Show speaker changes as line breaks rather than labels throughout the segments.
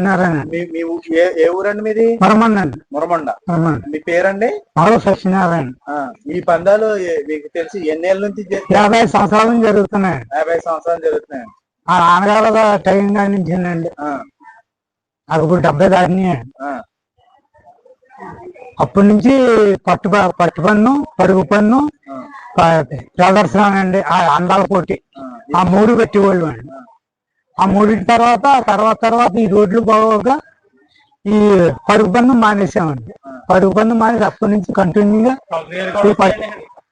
సత్యనారాయణ
మీ మీ ఊ- ఏ ఊరండి మీది? మురమండ.
మరమండి.
మీ పేరండి?
మరో సత్యనారాయణ.
ఈ పందాలు మీకు తెలిసి ఎన్నేళ్ళ నుంచి
యాభై సంవత్సరాల నుంచి జరుగుతున్నాయి.
యాభై సంవత్సరాలు జరుగుతున్నాయి.
ఆ నాన్నగారు టైం కానించిందండి అది ఇప్పుడు డెబ్బై దాటినాయి.
ఆ,
అప్పటి నుంచి పట్టు పట్టు పన్ను పరుగు పన్ను ప్రదర్శన అండి. ఆ అందాల పోటీ.
ఆ.
మూడు పెట్టేవాళ్ళు అండి ఆ మూడింటి తర్వాత తర్వాత తర్వాత ఈ రోడ్లు బాగోగా ఈ పరుగు పన్ను మానేసామండి. పరుగు పన్ను మానేసి అప్పటి నుంచి కంటిన్యూగా ఈ పట్టు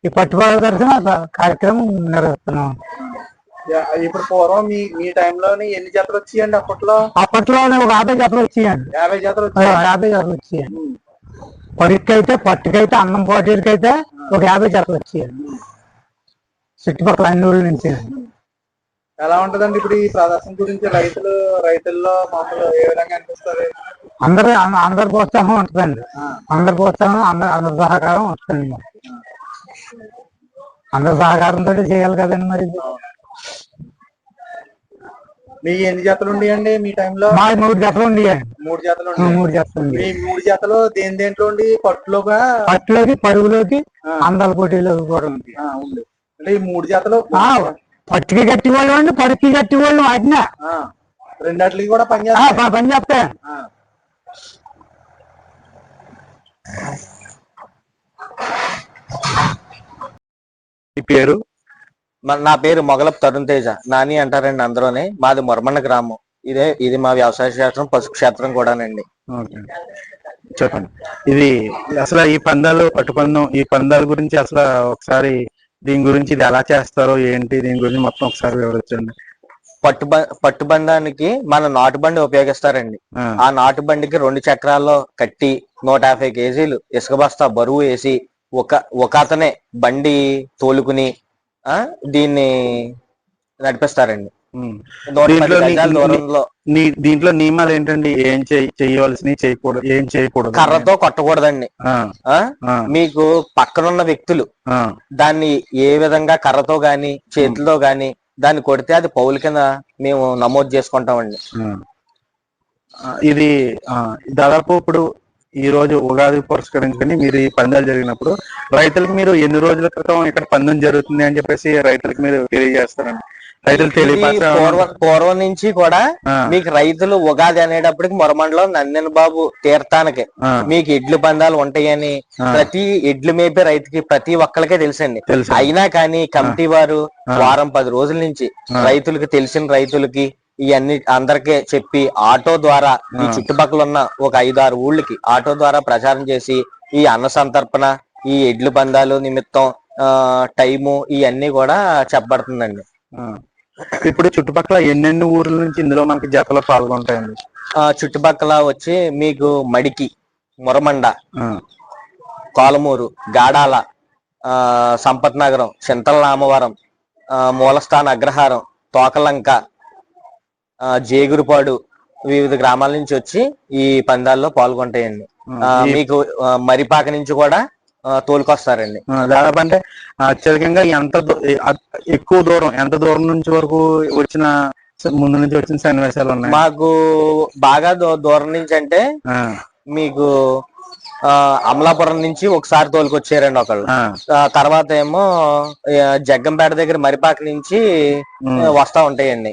ఈ పట్టు ప్రదర్శన కార్యక్రమం నిర్వహిస్తున్నాం
ఇప్పుడు పూర్వం మీ మీ టైంలోని ఎన్ని జతలు వచ్చాయండి అప్పట్లో?
అప్పట్లోనే ఒక యాభై జతలు వచ్చాయండి.
యాభై జతలు
యాభై జతలు వచ్చాయండి. పరుక్కైతే పట్టుకైతే అన్నం పోటీలకైతే ఒక యాభై జతలు వచ్చాయండి. చుట్టుపక్కల అన్ని ఊళ్ళ నుంచి.
ఎలా ఉంటదండి ఇప్పుడు ఈ ప్రదర్శన గురించి? రైతులు రైతుల్లో మామూలు ఏ విధంగా అనిపిస్తుంది?
అందరు అందరి ప్రోత్సాహం ఉంటుందండి. అందరి ప్రోత్సాహం అందరి అందరి సహకారం వస్తుంది అందరి సహకారంతో చేయాలి కదండి మరి.
మీ ఎన్ని జతలు ఉండేయండి మీ టైంలో?
మా మూడు జతలు ఉండేయండి.
మూడు జతలు
మూడు జతలు
మీ మూడు జతలు దేని దేంట్లో ఉండి? పట్టులోగా
పట్టులోకి పరుగులోకి అందాల పోటీలోకి కూడా ఉంది.
అంటే ఈ మూడు జతలు
పట్టుకి కట్టి వాళ్ళు అండి పరుక్కి కట్టి వాళ్ళు వాటిన.
ఆ, రెండట్లకి కూడా
పని చెప్తా
ఆ.
మీ పేరు?
మన- నా పేరు మొగలప్ తరుణ్ తేజ. నాని అంటారండి అందరూని. మాది మొరమన్న గ్రామం. ఇదే ఇది మా వ్యవసాయ క్షేత్రం పశు క్షేత్రం కూడానండి.
ఓకే. చెప్పండి. ఇది అసలు ఈ పందాలు పట్టు పందెం ఈ పందాల గురించి అసలు ఒకసారి దీని గురించి ఇది ఎలా చేస్తారో ఏంటి? దీని గురించి మొత్తం ఒకసారి వివరించండి.
పట్టు బ- పట్టు బంధానికి మన నాటు బండి ఉపయోగిస్తారండి.
ఆ,
నాటు బండికి రెండు చక్రాల్లో కట్టి నూట యాభై కేజీలు ఇసుక బస్తా బరువు వేసి ఒక ఒక అతనే బండి తోలుకుని ఆ దీన్ని నడిపిస్తారండి.
దీంట్లో నియమాలు ఏంటండి? ఏం చేయ చేయవలసినవి చేయకూడదు ఏం చేయకూడదు?
కర్రతో కొట్టకూడదండి. మీకు పక్కనున్న వ్యక్తులు దాన్ని ఏ విధంగా కర్రతో గాని చేతితో గాని దాన్ని కొడితే అది పౌలు కింద మేము నమోదు చేసుకుంటామండి.
ఇది దాదాపు ఇప్పుడు ఈ రోజు ఉగాది పురస్కరించుకొని మీరు ఈ పందాలు జరిగినప్పుడు రైతులకు మీరు ఎన్ని రోజుల క్రితం ఇక్కడ పందెం జరుగుతుంది అని చెప్పేసి రైతులకు మీరు తెలియజేస్తారండి. రైతులు
పూర్వం పూర్వం నుంచి కూడా మీకు రైతులు ఉగాది అనేటప్పటికి మొరమండలం నందన్ బాబు తీర్థానికి మీకు ఎడ్లు పందాలు ఉంటాయని. ప్రతి ఎడ్లు మేపే రైతుకి ప్రతి ఒక్కరికే తెలుసండి
తెలుసు
అయినా కానీ కమిటీ వారు. వారం పది రోజుల నుంచి. రైతులకి తెలిసిన రైతులకి ఇవన్నీ అందరికీ చెప్పి ఆటో ద్వారా ఈ. చుట్టుపక్కల ఉన్న ఒక ఐదు ఆరు ఊళ్ళకి ఆటో ద్వారా ప్రచారం చేసి ఈ అన్న సంతర్పణ ఈ ఎడ్లు పందాలు నిమిత్తం ఆ టైము ఇవన్నీ కూడా చెప్పబడుతుందండి.
ఇప్పుడు చుట్టుపక్కల ఎన్నెన్ని ఊర్ల నుంచి ఇందులో మనకి జతలో పాల్గొంటాయండి?
ఆ చుట్టుపక్కల వచ్చి మీకు మడికి మురమండ కోలమూరు గాడాల ఆ సంపత్ నగరం చింతల రామవరం ఆ మూలస్థాన అగ్రహారం తోకలంక ఆ జేగురుపాడు వివిధ గ్రామాల నుంచి వచ్చి ఈ పందాల్లో పాల్గొంటాయండి. మీకు మరిపాక నుంచి కూడా తోలుకొస్తారండి.
దాదాపు అంటే అత్యధికంగా ఎంత ఎక్కువ దూరం ఎంత దూరం నుంచి వరకు వచ్చిన ముందు నుంచి వచ్చిన సన్నివేశాలు ఉన్నాయి
మాకు బాగా దూరం నుంచి అంటే మీకు ఆ అమలాపురం నుంచి ఒకసారి తోలుకొచ్చారండి ఒకళ్ళు. తర్వాత ఏమో జగ్గంపేట దగ్గర మరిపాక నుంచి వస్తా ఉంటాయండి.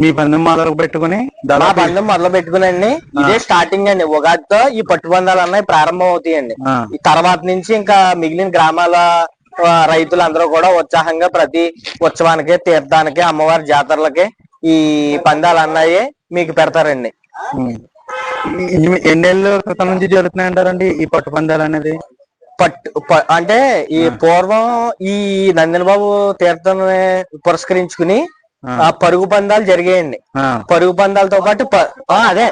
మీ పందెం మొదలు పెట్టుకుని
మా పందెం మొదలు పెట్టుకునండి. ఇదే స్టార్టింగ్ అండి. ఉగాదితో ఈ పట్టుబంధాలు అన్నవి ప్రారంభం అవుతాయండి. ఈ తర్వాత నుంచి ఇంకా మిగిలిన గ్రామాల రైతులందరూ కూడా ఉత్సాహంగా ప్రతి ఉత్సవానికి తీర్థానికి అమ్మవారి జాతరలకి ఈ పందాలు అన్నాయి మీకు పెడతారండి.
ఎన్నేళ్ళ క్రితం నుంచి జరుగుతున్నాయి అంటారండి ఈ పట్టు పందాలు అనేది?
పట్టు అంటే ఈ పూర్వం ఈ నందన్ బాబు తీర్థాన్ని పురస్కరించుకుని
ఆ,
పరుగు పందాలు జరిగాయండి. పరుగు పందాలతో పాటు అదే.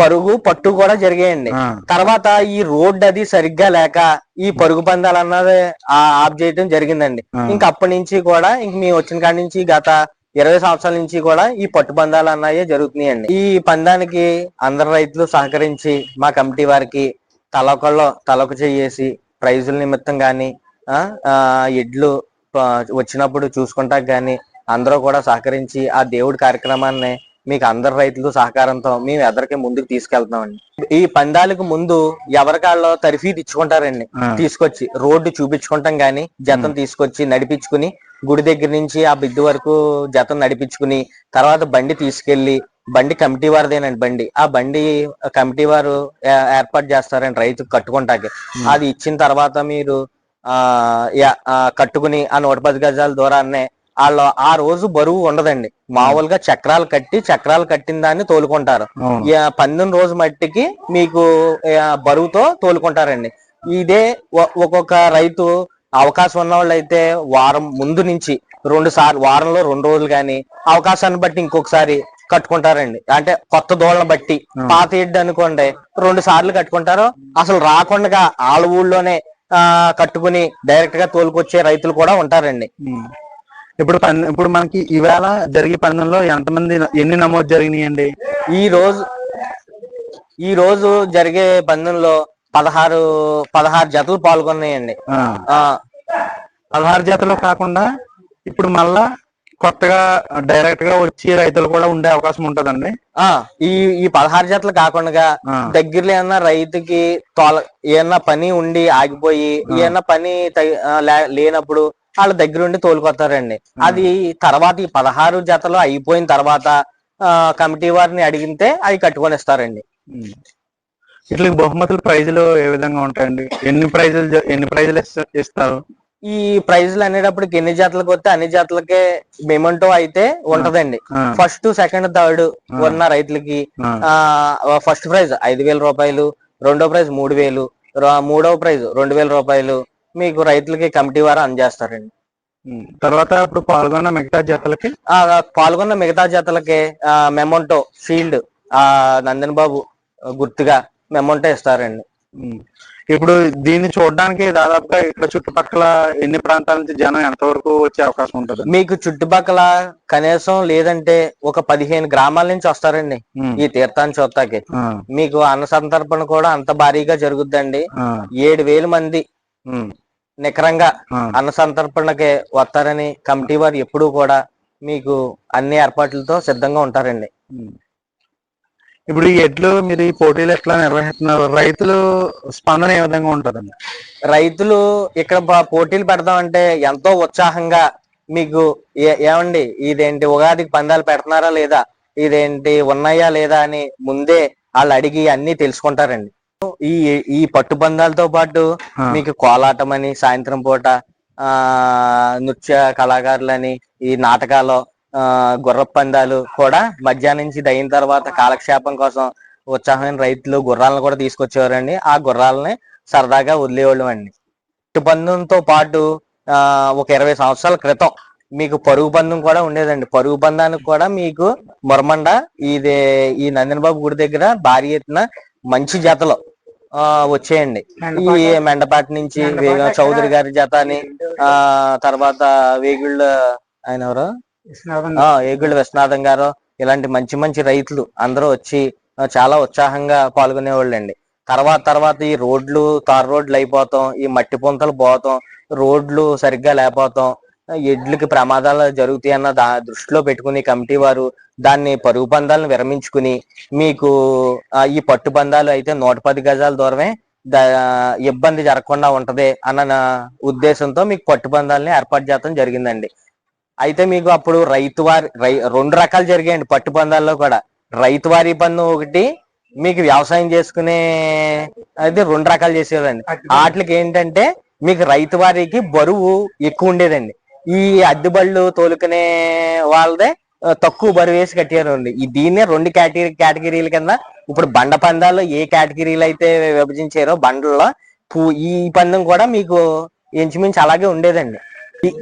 పరుగు పట్టు కూడా జరిగాయండి. తర్వాత ఈ రోడ్ అది సరిగ్గా లేక ఈ పరుగు పందాలు అన్నది ఆ ఆఫ్ చేయడం జరిగిందండి. ఇంక అప్పటి నుంచి కూడా ఇంక మేము వచ్చిన కాడి నుంచి గత ఇరవై సంవత్సరాల నుంచి కూడా ఈ పట్టు పందాలు అన్నయ్యే జరుగుతున్నాయండి. ఈ పందానికి అందరు రైతులు సహకరించి మా కమిటీ వారికి తలొకళ్ళు తలొక చెయ్యేసి ప్రైజుల నిమిత్తం గాని ఆ ఆ, ఎడ్లు వచ్చినప్పుడు చూసుకుంటాక గాని అందరూ కూడా సహకరించి ఆ దేవుడి కార్యక్రమాన్ని మీకు అందరు రైతులు సహకారంతో మేము ఎదరికి ముందుకు తీసుకెళ్తున్నామండి. ఈ పందాలకు ముందు ఎవరికాళ్ళు తరఫీ ఇచ్చుకుంటారండి
ఆ.
తీసుకొచ్చి రోడ్డు చూపించుకుంటాం గాని జతం తీసుకొచ్చి నడిపించుకుని గుడి దగ్గర నుంచి ఆ బిద్దు వరకు జతం నడిపించుకుని తర్వాత బండి తీసుకెళ్ళి బండి కమిటీ వారిదేనండి బండి. ఆ బండి కమిటీ వారు ఏర్పాటు చేస్తారండి రైతు కట్టుకుంటాకి. అది ఇచ్చిన తర్వాత మీరు ఆ, కట్టుకుని ఆ నూట పది గజాల దూరాన్నే వాళ్ళు ఆ రోజు బరువు ఉండదండి. మామూలుగా చక్రాలు కట్టి చక్రాలు కట్టిన దాన్ని తోలుకుంటారు.
అవును.
ఈ పందెం రోజు మట్టికి మీకు బరువుతో తోలుకుంటారండి. ఇదే ఒక్కొక్క రైతు అవకాశం ఉన్న వాళ్ళు అయితే వారం ముందు నుంచి రెండు సార్లు వారంలో రెండు రోజులు కానీ అవకాశాన్ని బట్టి ఇంకొకసారి కట్టుకుంటారండి. అంటే కొత్త దోళ్ళని బట్టి. పాత ఎడ్డు అనుకోండి రెండు సార్లు కట్టుకుంటారు. అసలు రాకుండా ఆళ్ళ ఊళ్ళోనే ఆ కట్టుకుని డైరెక్ట్గా తోలుకొచ్చే రైతులు కూడా ఉంటారండి.
ఇప్పుడు పందెం ఇప్పుడు మనకి ఈవేళ జరిగే పందెంలో ఎంతమంది ఎన్ని నమోదు జరిగినాయండి?
ఈ రోజు ఈ రోజు జరిగే పందెంలో పదహారు పదహారు జతలు పాల్గొన్నాయండి.
ఆ,
ఆ.
పదహారు జతలు కాకుండా ఇప్పుడు మళ్ళా కొత్తగా డైరెక్ట్గా వచ్చి రైతులు కూడా ఉండే అవకాశం ఉంటదండి.
ఆ. ఈ ఈ పదహారు జతలు కాకుండా
ఆ.
దగ్గరలో ఏమన్నా రైతుకి తోల ఏమన్నా పని ఉండి ఆగిపోయి ఏమన్నా పని తగి- ఆ, లే- లేనప్పుడు వాళ్ళ దగ్గర ఉండి తోలుకొస్తారండి అది తర్వాత ఈ పదహారు జతలు అయిపోయిన తర్వాత కమిటీ వారిని అడిగితే అవి కట్టుకొని ఇస్తారండి.
ఇట్లా బహుమతుల ప్రైజులు ఏ విధంగా ఉంటాయండి? ఎన్ని ప్రైజులు ఎన్ని ప్రైజులు ఇస్త- ఇస్తారు?
ఈ ప్రైజ్లు అనేటప్పటికి ఎన్ని జతలకు వస్తే అన్ని జతలకే మెమెంటో అయితే ఉంటదండి. ఫస్ట్ సెకండ్ థర్డ్ ఉన్న రైతులకి ఫస్ట్ ప్రైజ్ ఐదు వేల రూపాయలు రెండో ప్రైజ్ మూడు వేలు మూడవ ప్రైజ్ రెండు వేల రూపాయలు మీకు రైతులకి కమిటీ వారు అందజేస్తారండి.
తర్వాత ఇప్పుడు పాల్గొన్న మిగతా జతలకి?
పాల్గొన్న మిగతా జతలకి మెమోంటో షీల్డ్ ఆ నందన్ బాబు గుర్తుగా మెమోంటో ఇస్తారండి.
ఇప్పుడు దీన్ని చూడడానికి దాదాపుగా ఇక్కడ చుట్టుపక్కల ఎన్ని ప్రాంతాల నుంచి జనం ఎంతవరకు వచ్చే అవకాశం ఉంటది?
మీకు చుట్టుపక్కల కనీసం లేదంటే ఒక పదిహేను గ్రామాల నుంచి వస్తారండి. ఈ తీర్థాన్ని చూస్తాకి మీకు అన్న సంతర్పణ కూడా అంత భారీగా జరుగుద్దండి. ఏడు వేల మంది నికరంగా
ఆ.
అన్న సంతర్పణకి వస్తారని కమిటీ వారు ఎప్పుడూ కూడా మీకు అన్ని ఏర్పాట్లతో సిద్ధంగా ఉంటారండి.
ఇప్పుడు ఈ ఎడ్లు మీరు ఈ పోటీలు ఎట్లా నిర్వహిస్తున్నారు? రైతులు స్పందన ఏ విధంగా ఉంటదండి?
రైతులు ఇక్కడ పోటీలు పెడదామంటే ఎంతో ఉత్సాహంగా మీకు ఏమండి? ఇదేంటి ఉగాదికి పందాలు పెడుతున్నారా లేదా? ఇదేంటి ఉన్నాయా లేదా అని ముందే వాళ్ళు అడిగి అన్ని తెలుసుకుంటారండి. ఈ ఈ పట్టు పందాలతో పాటు. మీకు కోలాటం అని సాయంత్రం పూట ఆ నృత్య కళాకారులని ఈ నాటకాలు ఆ గుర్ర పందాలు కూడా మధ్యాహ్నం నుంచి అయిన తర్వాత కాలక్షేపం కోసం ఉత్సాహమైన రైతులు గుర్రాలను కూడా తీసుకొచ్చేవారండి. ఆ గుర్రాలని సరదాగా వదిలేవాళ్ళం అండి. పట్టు పందెంతో పాటు ఆ ఒక ఇరవై సంవత్సరాల క్రితం మీకు పరుగు పందెం కూడా ఉండేదండి. పరుగు పందానికి కూడా మీకు మొరమండ ఇది ఈ నందనబాబు గుడి దగ్గర భారీ ఎత్తున మంచి జతలు వచ్చేయండి. ఈ మెండపాటి నుంచి చౌదరి గారి జత అని ఆ తర్వాత వేగుళ్ళ ఆయన ఎవరు? ఆ ఏగుళ్ళ విశ్వనాథం గారు ఇలాంటి మంచి మంచి రైతులు అందరూ వచ్చి చాలా ఉత్సాహంగా పాల్గొనేవాళ్ళండి. తర్వాత తర్వాత ఈ రోడ్లు తార్ రోడ్లు అయిపోతాం ఈ మట్టి పుంతలు పోతాం రోడ్లు సరిగ్గా లేకపోతాం ఎడ్లకి ప్రమాదాలు జరుగుతాయి అన్న దా దృష్టిలో పెట్టుకుని కమిటీ వారు దాన్ని పరుగు పందాలను విరమించుకుని మీకు ఈ పట్టు పందాలు అయితే నూట పది గజాల దూరమే ఇబ్బంది జరగకుండా ఉంటది అన్న నా ఉద్దేశంతో మీకు పట్టు పందాలని ఏర్పాటు చేయడం జరిగిందండి. అయితే మీకు అప్పుడు రైతు వారి రై రెండు రకాలు జరిగాయండి పట్టు పందాల్లో కూడా. రైతు వారి పన్ను ఒకటి మీకు వ్యవసాయం చేసుకునే అది రెండు రకాలు చేసేవారండి వాటికి ఏంటంటే మీకు రైతు వారికి బరువు ఎక్కువ ఉండేదండి. ఈ అద్దెబళ్ళు తోలుకునే వాళ్ళదే తక్కువ బరువు వేసి కట్టారండి ఈ దీన్నే రెండు కేటగిరీ కేటగిరీల కింద ఇప్పుడు బండ పందాల్లో ఏ కేటగిరీలు అయితే విభజించారో బండల్లో ఈ పందెం కూడా మీకు ఇంచుమించు అలాగే ఉండేదండి. ఈ-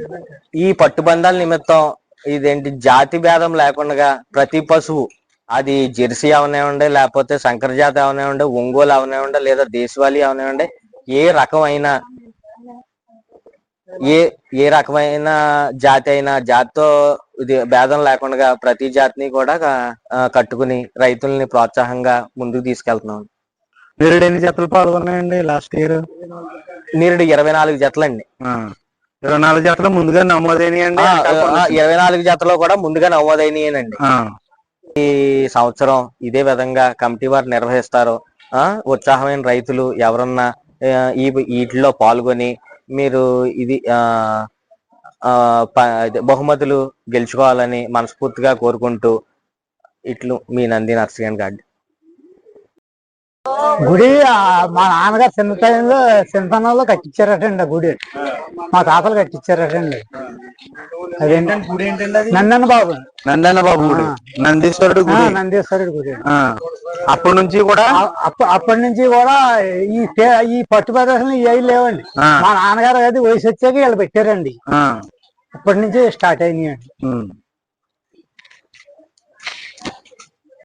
ఈ పట్టుబంధాల నిమిత్తం ఇదేంటి జాతి భేదం లేకుండా ప్రతి పశువు అది జెర్సీ అవనివ్వండి లేకపోతే సంకరజాతి అవనివ్వండి ఒంగోలు అవనివ్వండి లేదా దేశవాళీ అవనివ్వండి ఏ రకమైన ఏ ఏ రకమైన జాతి అయినా జాతితో ఇది భేదం లేకుండా ప్రతి జాతిని కూడా కట్టుకుని రైతుల్ని ప్రోత్సాహంగా ముందుకు తీసుకెళ్తున్నాం.
మీరు ఎన్ని జతలు పాల్గొన్నాయండి లాస్ట్ ఇయర్?
నీరుడు ఇరవై నాలుగు జతలండి.
ఇరవై నాలుగు జతలు ముందుగా నమోదైనాయండి.
ఇరవై నాలుగు జతలో కూడా ముందుగా నమోదైనయేనండి. ఈ సంవత్సరం ఇదే విధంగా కమిటీ వారు నిర్వహిస్తారో. ఆ ఉత్సాహమైన రైతులు ఎవరన్నా ఈ వీటిలో పాల్గొని మీరు ఇది బహుమతులు గెలుచుకోవాలని మనస్ఫూర్తిగా కోరుకుంటూ ఇట్లు మీ నంది నర్సింగ్ గార్డ్
గుడి మా నాన్నగారు చిన్న టైంలో చిన్నతనంలో కట్టించారటండి ఆ గుడి. మా తాతలు కట్టించారటండి. అదేంటండి
గుడి ఏంటండి అది?
నందన్న బాబు
నందన బాబు గుడి నందీశ్వరుడు గుడి.
నందీశ్వరుడి గుడి.
అప్పటి నుంచి కూడా
అప్పటి నుంచి కూడా ఈ ఈ పట్టు ప్రదర్శనలు ఏవి లేవండి. మా నాన్నగారు అది వయసు వచ్చాక వీళ్ళు పెట్టారండి అప్పటి నుంచి స్టార్ట్ అయినాయండి.